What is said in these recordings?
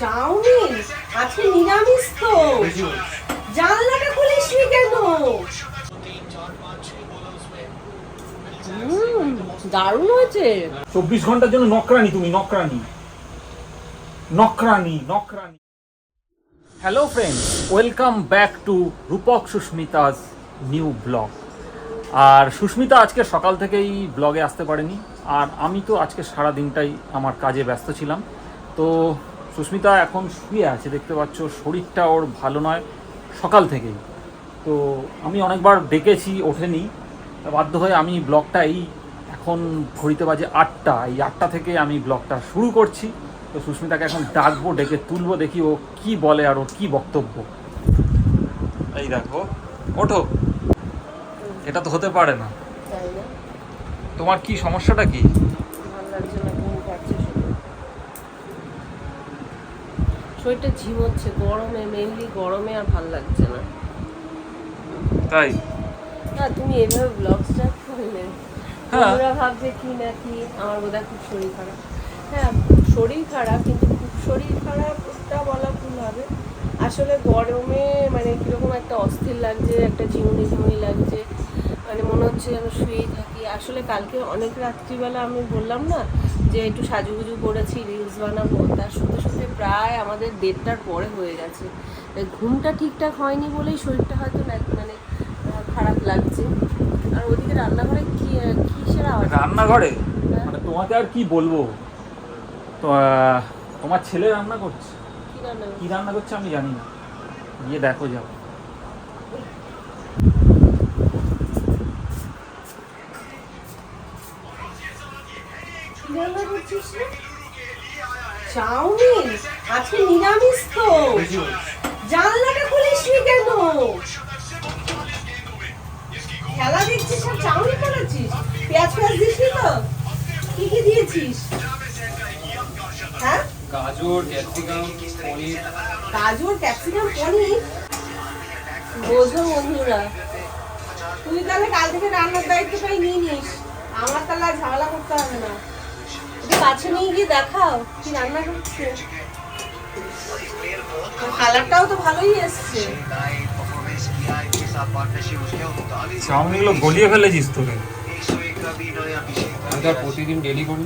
Chowmein? আজকে নিরামিষ তো। জানলাটা খুলিসনি কেন? দারুণ হয়েছে। চব্বিশ ঘণ্টার জন্য নকরানি তুমি, নকরানি। নকরানি নকরানি। Hello friends welcome back to Rupak Susmita's new blog আর সুস্মিতা আজকে সকাল থেকেই ব্লগে আসতে পারেনি। আর আমি তো আজকে সারা দিনটাই আমার কাজে ব্যস্ত ছিলাম। তো সুস্মিতা এখন শুয়ে আছে দেখতে পাচ্ছ শরীরটা ওর ভালো নয় সকাল থেকেই। তো আমি অনেকবার ডেকেছি ওঠেনি। বাধ্য হয়ে আমি ব্লগটা এই এখন ঘড়িতে বাজে আটটা। এই আটটা থেকে আমি ব্লগটা শুরু করছি। তো সুস্মিতাকে এখন ডাকবো ডেকে তুলবো দেখি ও কি বলে আর ওর কি বক্তব্য। এই দেখো ওঠো। এটা তো হতে পারে না। না? তোমার কি সমস্যাটা কি ভালো লাগছে না ঘুম পাচ্ছে শুধু শরীরটা ঝিমোচ্ছে গরমে মেনলি গরমে আর ভালো লাগছে না। তাই? না তুমি এভাবে ব্লগ স্টার্ট করলে হ্যাঁ। বন্ধুরা ভাবছে কি না কি আমার বোধহয় খুব শরীর খারাপ। হ্যাঁ শরীর খারাপ কিন্তু খুব শরীর খারাপটা বলা ভুল হবে। আসলে গরমে মানে কীরকম একটা অস্থির লাগছে একটা ঝিমুনি ঝিমুনি লাগছে মানে মনে হচ্ছে যেন শুয়েই থাকি। আসলে কালকে অনেক রাত্রিবেলা আমি বললাম না যে একটু সাজুগুজু করেছি রিলস বানাবো তার সাথে প্রায় আমাদের দেড়টার পরে হয়ে গেছে। ঘুমটা ঠিকঠাক হয়নি বলেই শরীরটা হয়তো মানে খারাপ লাগছে। আর ওদিকে রান্নাঘরে কি কিসের আওয়াজ? রান্নাঘরে? মানে তোমাকে আর কি বলব? তো তোমার ছেলে রান্না করছে? কি রান্না কি রান্না করছে আমি জানি না। গিয়ে দেখো যাও। রান্না করছিস? চাউমিন? আজকে নিরামিষ তো। জানলাটা খুলিসনি কেন? খেলা দেখছিস আর চাউমিন বানাচ্ছিস পেঁয়াজ পেঁয়াজ দিসনি তো? কি কি দিয়েছিস? হ্যাঁ? গাজর ক্যাপসিকাম পনির। গাজর ক্যাপসিকাম পনির? বোঝো বন্ধুরা। তুই তাহলে কাল থেকে রান্নার দায়িত্বটাই নিয়ে নিস। আমার তাহলে ঝামেলা করতে হবে না। কাছে নিয়ে গিয়ে দেখাও কি রান্না করছে? কালারটাও তো ভালোই এসছে। চাউমিনগুলো গলিয়ে ফেলেছিস তোকে। আমি তো আর প্রতিদিন ডেলি করি।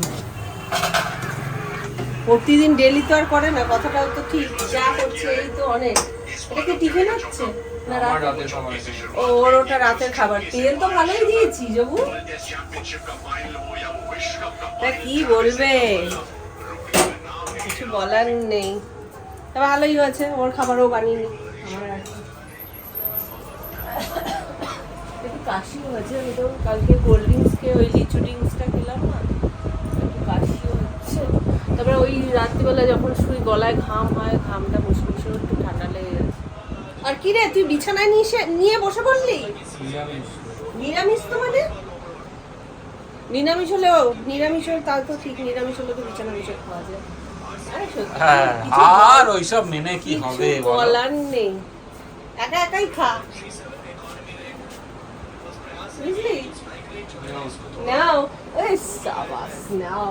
প্রতিদিন ডেলি তো আর করে না কথাটাও তো ঠিক যা করছে এই তো অনেক। এটা কি টিফিন হচ্ছে? না রাতে। ও ওর ওটা রাতের খাবার। তেল তো ভালোই দিয়েছি জবু তা কি বলবে? কিছু বলার নেই। তা ভালোই হয়েছে ওর খাবারও বানিয়ে নি। আমার একটু কাশি হয়েছে আমি তো কালকে কোল্ড ড্রিঙ্কস খেয়ে ওই লিচু ড্রিঙ্কসটা খেলাম না একটু কাশি হচ্ছে তারপরে ওই রাত্রিবেলা যখন শুই গলায় ঘাম হয় ঘামটা বসে বসে একটু ঠান্ডা লেগে গেছে। আর কি রে তুই বিছানায় নিয়ে এসে- নিয়ে বসে পড়লি? নিরামিষ। তো মানে? নিরামিষ হলেও নিরামিষ হলে তাও তো ঠিক নিরামিষ হলে তো বিছানা বসে খাওয়া যায়। আরে হ্যাঁ আর ওইসব মেনে কি হবে বলার নেই। একা একাই খা। বুঝলি? নাও। এই সাবাস নাও।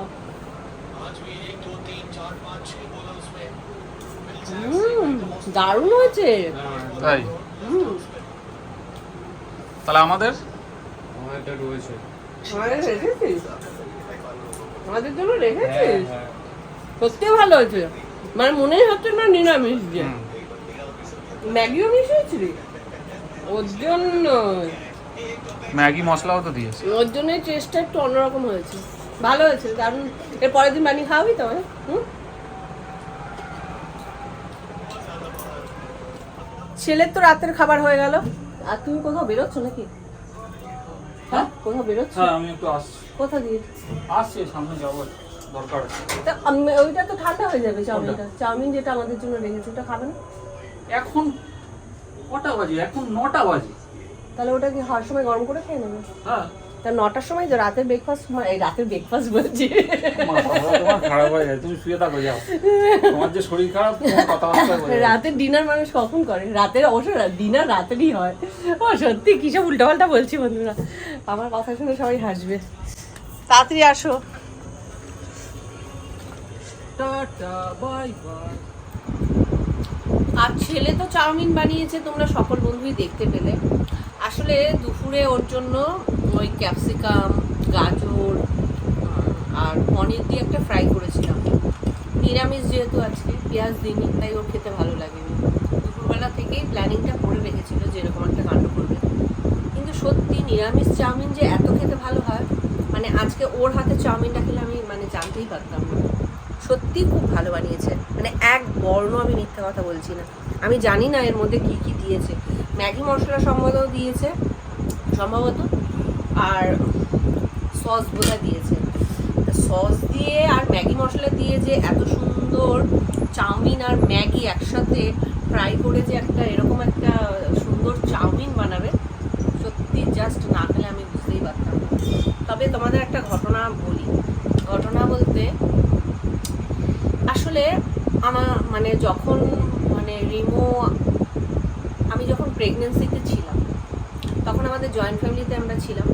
দারুণ হয়েছে। তাই? তাহলে আমাদের? রয়েছে। আমাদের জন্য হ্যাঁ, রেখেছিস? হ্যাঁ। সত্যি ভালো হয়েছে। মানে মনেই হচ্ছে না নিরামিষ যে। ম্যাগিও মিশিয়েছিলি? ওর জন্য। ম্যাগি মশলাও তো দিয়েছে। ওর জন্য টেস্টটা একটু অন্যরকম হয়েছে। ভালো হয়েছে কারণ এর পরের দিন বানিয়ে খাওয়াবি তো আমায়? হুম? ছেলের তো রাতের খাবার হয়ে গেল। আর তুমি কোথাও বেরোচ্ছ নাকি? হ্যাঁ? কোথাও বেরোচ্ছ? হ্যাঁ আমি একটু আসছি। কোথা দিয়ে? আসছি সামনে যাব দরকার তা ওইটা তো ঠান্ডা হয়ে যাবে চাউমিনটা। চাউমিন যেটা আমাদের জন্য রেখেছে ওটা খাবে না? এখন কটা বাজে? এখন নটা বাজে। তাহলে ওটা কি হওয়ার সময় গরম করে খেয়ে নেবে? হ্যাঁ। তা নটার সময় তো রাতের ব্রেকফাস্ট এই রাতের ব্রেকফাস্ট বলছি। তোমার খারাপ হয়ে যায় তুমি শুয়ে থাকো যাও। তোমার যে শরীর খারাপ কথাবার্তা রাতের ডিনার মানুষ কখন করে? রাতের অবশ্য ডিনার রাতেরই হয়। ও সত্যি কিসব উল্টাপাল্টা বলছি বন্ধুরা। আমার কথা শুনে সবাই হাসবে। তাড়াতাড়ি আসো। Tata bye by. আর ছেলে তো চাউমিন বানিয়েছে তোমরা সকল বন্ধুই দেখতে পেলে। আসলে দুপুরে ওর জন্য ওই ক্যাপসিকাম, গাজর আর পনির দিয়ে একটা ফ্রাই করেছিলাম। নিরামিষ যেহেতু আজকে, পেঁয়াজ দিইনি, তাই ওর খেতে ভালো লাগেনি। দুপুরবেলা থেকেই প্ল্যানিংটা করে রেখেছিল যে এরকম একটা কাণ্ড করবে। কিন্তু সত্যি নিরামিষ চাউমিন যে এত খেতে ভালো হয় মানে আজকে ওর হাতে চাউমিনটা খেলে আমি মানে জানতেই পারতাম না। সত্যি খুব ভালো বানিয়েছে। মানে এক বর্ণ আমি মিথ্যা কথা বলছি না। আমি জানি না এর মধ্যে কি কি দিয়েছে। ম্যাগি মশলা সম্ভবত দিয়েছে, সম্ভবত, আর সস বোধহয় দিয়েছে। সস দিয়ে আর ম্যাগি মশলা দিয়ে যে এত সুন্দর চাউমিন আর ম্যাগি একসাথে ফ্রাই করে যে একটা এরকম একটা সুন্দর চাউমিন বানাবে, সত্যি জাস্ট না খেলে আমি বুঝতেই পারতাম তবে তোমাদের একটা ঘটনা বলি ঘটনা বলতে আসলে আমার মানে যখন মানে রিমো, আমি যখন প্রেগনেন্সিতে ছিলাম, তখন আমাদের জয়েন্ট ফ্যামিলিতে আমরা ছিলাম,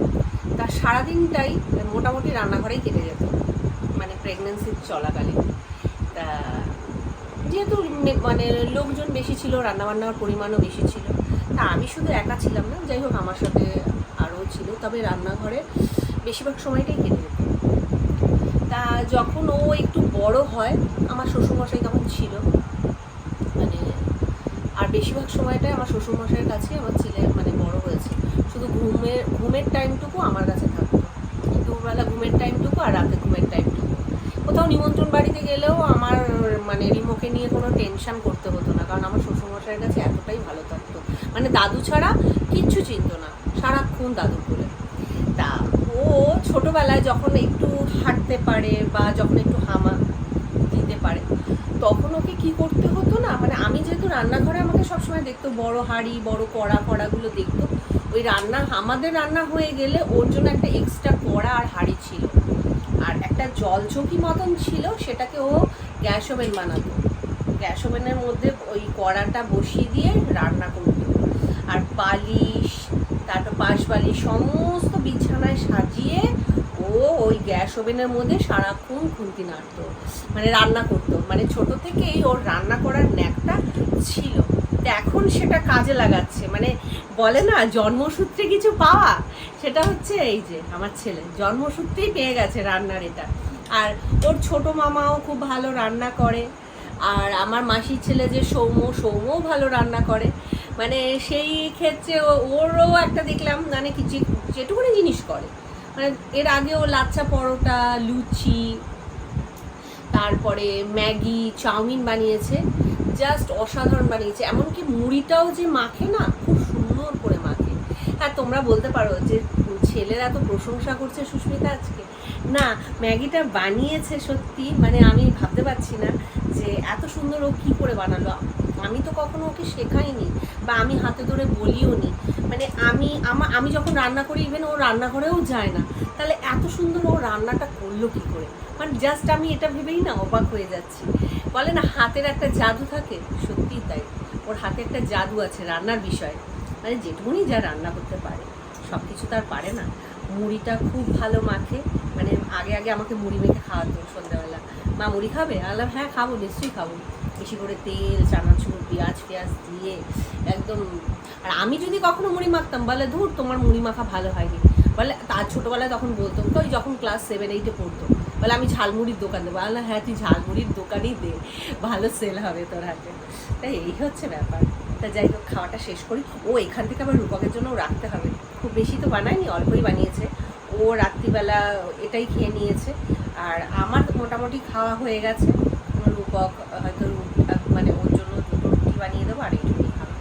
তার সারাদিনটাই মোটামুটি রান্নাঘরেই কেটে যেত মানে প্রেগনেন্সি চলাকালীন। তা যেহেতু মানে লোকজন বেশি ছিল, রান্নাবান্নার পরিমাণও বেশি ছিল, তা আমি শুধু একা ছিলাম না, যাই হোক আমার সাথে আরও ছিল, তবে রান্নাঘরে বেশিরভাগ সময়টাই কেটে যেত। তা যখন ও একটু বড় হয়, আমার শ্বশুরমশাই তখন ছিল? মানে আর বেশিরভাগ সময়টাই আমার শ্বশুরমশাইয়ের কাছে আমার ছেলে মানে বড় হয়েছে। শুধু ঘুমের ঘুমের টাইমটুকু আমার কাছে থাকতো। দুপুরবেলা ঘুমের টাইমটুকু আর রাতে ঘুমের টাইমটুকু। কোথাও নিমন্ত্রণ বাড়িতে গেলেও আমার মানে রিমোকে নিয়ে কোনো টেনশন করতে হতো না, কারণ আমার শ্বশুরমশাইয়ের কাছে এতটাই ভালো থাকতো। মানে দাদু ছাড়া কিচ্ছু চিনত না, সারাক্ষণ দাদু বলে তা ও ছোটবেলায় যখন একটু হাঁটতে পারে বা যখন একটু হামা পারে। তখন ওকে কি করতে হতো না? মানে আমি যেহেতু রান্নাঘরে আমাকে সবসময় দেখতো, বড় হাঁড়ি, বড় কড়া কড়াগুলো দেখতো, ওই রান্না, আমাদের রান্না হয়ে গেলে ওর জন্য একটা এক্সট্রা কড়া আর হাঁড়ি ছিল। আর একটা জল জলচৌকি মতন ছিল, সেটাকে ও গ্যাস ওভেন বানাতো। গ্যাস ওভেনের মধ্যে ওই কড়াটা বসিয়ে দিয়ে রান্না করতো। আর বালিশ তারপর পাশ বালিশ, সমস্ত বিছানায় সাজিয়ে ও ওই গ্যাস ওভেনের মধ্যে সারাক্ষণ খুন্তি নাড়তো মানে রান্না করতো। মানে ছোট থেকেই ওর রান্না করার ন্যাকটা ছিল। এখন সেটা কাজে লাগাচ্ছে। মানে বলে না, জন্মসূত্রে কিছু পাওয়া? সেটা হচ্ছে এই যে আমার ছেলে। জন্মসূত্রেই পেয়ে গেছে রান্নার এটা। আর ওর ছোট মামাও খুব ভালো রান্না করে। আর আমার মাসির ছেলে যে সৌম্য, সৌম্যও ভালো রান্না করে। মানে সেই ক্ষেত্রে ওরও একটা দেখলাম মানে কি যে- যেটুকুনি জিনিস করে। মানে এর আগেও লাচ্চা পরোটা, লুচি, তারপরে ম্যাগি, চাউমিন বানিয়েছে জাস্ট অসাধারণ বানিয়েছে। এমনকি মুড়িটাও যে মাখে না, খুব সুন্দর করে মাখে। হ্যাঁ তোমরা বলতে পারো যে ছেলেরা তো প্রশংসা করছে সুস্মিতা আজকে। না, ম্যাগিটা বানিয়েছে সত্যি মানে আমি ভাবতে পারছি না যে এত সুন্দর ও কী করে বানালো। আমি তো কখনো ওকে শেখাইনি বা আমি হাতে ধরে বলিও নি মানে আমি, আমা, আমি যখন রান্না করি ইভেন ও রান্নাঘরেও যায় না। তাহলে এত সুন্দর ও রান্নাটা করল কী করে? মানে জাস্ট আমি এটা ভেবেই না অবাক হয়ে যাচ্ছি। বলে না, হাতের একটা জাদু থাকে। সত্যিই তাই। ওর হাতে একটা জাদু আছে রান্নার বিষয়ে। মানে যেটুকুনি যা রান্না করতে পারে সব কিছু তার পারে না। মুড়িটা খুব ভালো মাখে। মানে আগে আগে আমাকে মুড়ি মেখে খাওয়াতো সন্ধ্যাবেলা। মা, মুড়ি খাবে? আলাম হ্যাঁ খাব, নিশ্চয়ই খাব। বেশি করে তেল, চানাচুর, পেঁয়াজ পেঁয়াজ দিয়ে একদম। আর আমি যদি কখনো মুড়ি মাখতাম, বলে ধুর তোমার মুড়ি মাখা ভালো হয়নি। বলে তার ছোটোবেলায় তখন বলতো তো ওই যখন ক্লাস সেভেন এইটে পড়তো? বলে, আমি ঝালমুড়ির দোকান দেবো। আল্লাহ হ্যাঁ তুই ঝালমুড়ির দোকানই দে, ভালো সেল হবে তোর হাতে। তাই এই হচ্ছে ব্যাপার। তা যাই হোক, খাওয়াটা শেষ করি। ও এখান থেকে আবার রূপকের জন্যও রাখতে হবে। খুব বেশি তো বানায়নি, অল্পই বানিয়েছে। ও রাত্রিবেলা এটাই খেয়ে নিয়েছে। আর আমার মোটামুটি খাওয়া হয়ে গেছে। রূপক হয়তো মানে ওর জন্য দুটো রুটি বানিয়ে দেবো আর এইটুকুই খাবে।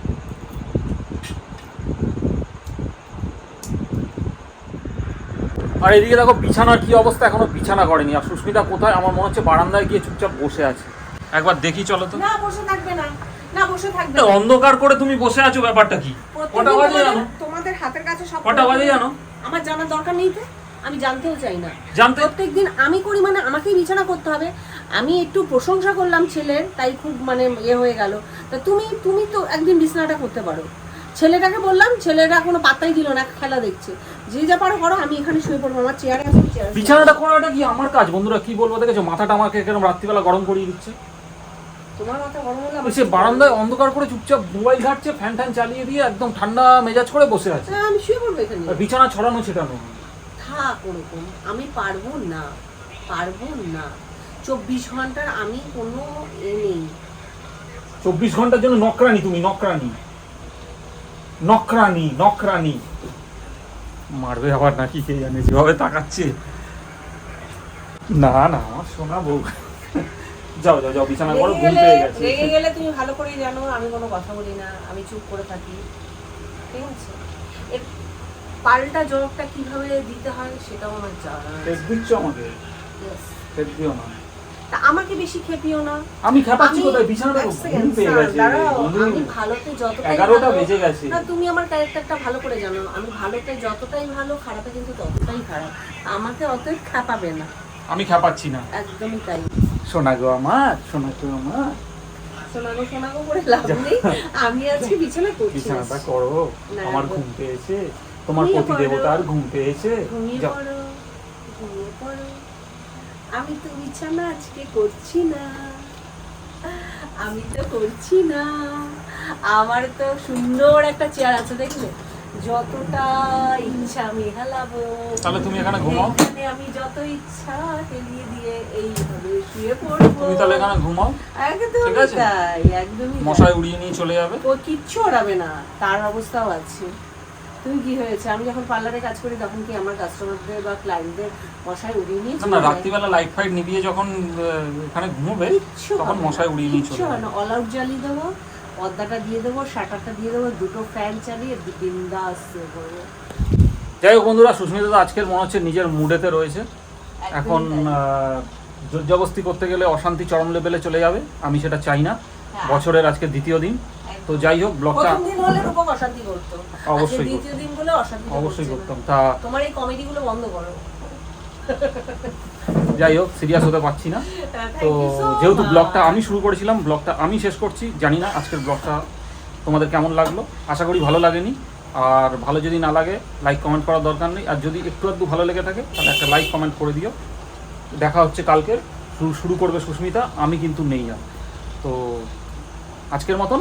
আর এদিকে দেখো বিছানার কি অবস্থা? এখনও বিছানা করেনি। আর সুস্মিতা কোথায়? আমার মনে হচ্ছে বারান্দায় গিয়ে চুপচাপ বসে আছে। একবার দেখি চলো তো। না বসে থাকবে না। না বসে থাকবে অন্ধকার করে তুমি বসে আছো ব্যাপারটা কি? কটা বাজে জানো? তোমাদের হাতের কাছে সব কটা বাজে জানো? আমার জানার দরকার নেই তো? আমি জানতেও চাই না। জানতে প্রত্যেকদিন আমি করি মানে আমাকেই বিছানা করতে হবে। আমি একটু প্রশংসা করলাম ছেলের তাই খুব মানে ইয়ে হয়ে গেল। তা তুমি তুমি তো একদিন বিছানাটা করতে পারো। ছেলেটাকে বললাম ছেলেরা কোনো পাত্তাই দিল না খেলা দেখছে। যে যা পারো করো আমি এখানে শুয়ে পড়ব আমার চেয়ারে আছে বিছানাটা করাটা কি আমার কাজ? বন্ধুরা কি বলব দেখেছ? মাথাটা আমাকে এরকম রাত্রিবেলা গরম করিয়ে দিচ্ছে। তোমার মাথা গরম হলে সে বারান্দায় অন্ধকার করে চুপচাপ মোবাইল ঘাটছে ফ্যান ট্যান চালিয়ে দিয়ে একদম ঠান্ডা মেজাজ করে বসে আছে। হ্যাঁ, আমি শুয়ে পড়ব এখানে। বিছানা ছড়ানো ছেটানো। থাক ওরকম আমি পারব না পারব না। চব্বিশ ঘণ্টার আমি কোনো এ নেই। চব্বিশ ঘণ্টার জন্য নকরানি তুমি নকরানি। নকরানি নকরানি। মারবে আবার নাকি কে জানে যেভাবে তাকাচ্ছে। না না আমার শোনা বউ। যাও যাও যাও বিছানা করো গেলে পেয়ে গেছে। রেগে গেলে তুমি ভালো করেই জানো আমি কোনো কথা বলি না আমি চুপ করে থাকি। ঠিক আছে? পাল্টা জবাবটা কীভাবে দিতে হয় সেটাও আমার জানা দিচ্ছ আমাকে? দিও না। তা আমাকে বেশি খেপিও না। আমি খেপাচ্ছি কোথায়? বিছানাটা ঘুম পেয়ে গেছে। আমি ভালোতে যতটাই এগারোটা ভালো- বেজে গেছে। না তুমি আমার ক্যারেক্টারটা ভালো করে জানো। আমি ভালোতে যতটাই ভালো খারাপে কিন্তু ততটাই খারাপ। আমাকে অতএব খাপাবে না। আমি খেপাচ্ছি না। একদমই তাই। শোনা গো আমার শোনা গো আমার। শোনাগো শোনাগো করে লাভ নেই। আমি আজকে বিছানা করছি। বিছানাটা করো। আমার গো। ঘুম পেয়েছে। তোমার পতি। দেবতার ঘুম পেয়েছে। ঘুমিয়ে পড়ো। ঘুমিয়ে পড়ো। আমি তো বিছানা আজকে করছি না। আমি তো করছি না। আমার তো সুন্দর একটা চেয়ার আছে দেখলে? যতটা ইচ্ছা আমি হেলাবো। তাহলে তুমি এখানে ঘুমাও। এখানে আমি যত ইচ্ছা হেলিয়ে দিয়ে এইভাবে শুয়ে পড়ব। তুমি তাহলে এখানে ঘুমাও। একদমই তাই একদমই মশাই উড়িয়ে নিয়ে চলে যাবে। ও কিচ্ছু ওড়াবে না তার অবস্থাও আছে। তুমি কি হয়েছে? আমি যখন পার্লারে কাজ করি তখন কি আমার কাস্টমারদের বা ক্লায়েন্টদের মশাই উড়িয়ে নিয়ে না? রাত্রিবেলা লাইট ফাইট নিভিয়ে যখন এখানে ঘুমোবে তখন মশাই উড়িয়ে নিয়ে চলে যাবে না। অল আউট জ্বালিয়ে দেবো পর্দাটা দিয়ে দেবো শাটারটা দিয়ে দেবো দুটো ফ্যান চালিয়ে বিন্দাস করব যাই হোক বন্ধুরা সুস্মিতা তো আজকের মনে হচ্ছে নিজের মুডেতে রয়েছে। এখন জোর জবস্তি করতে গেলে অশান্তি চরম লেভেলে চলে যাবে আমি সেটা চাই না। হ্যাঁ। বছরের আজকে দ্বিতীয় দিন। তো যাই হোক ব্লগটা প্রথম দিন হলে রূপক অশান্তি করতো। অবশ্যই দ্বিতীয় দিন অশান্তি অবশ্যই করতাম। তা তোমার এই কমেডি গুলো বন্ধ করো। যাই হোক সিরিয়াস হতে পারছি না। তো you so যেহেতু. ব্লগটা আমি শুরু করেছিলাম ব্লগটা আমি শেষ করছি জানি না আজকের ব্লগটা তোমাদের কেমন লাগল। আশা করি ভালো লাগেনি। আর ভালো যদি না লাগে লাইক কমেন্ট করার দরকার নেই। আর যদি একটু একটু ভালো লেগে থাকে তাহলে একটা লাইক কমেন্ট করে দিও। দেখা হচ্ছে কালকের শুরু শুরু করবে সুস্মিতা আমি কিন্তু নেই আর। তো আজকের মতন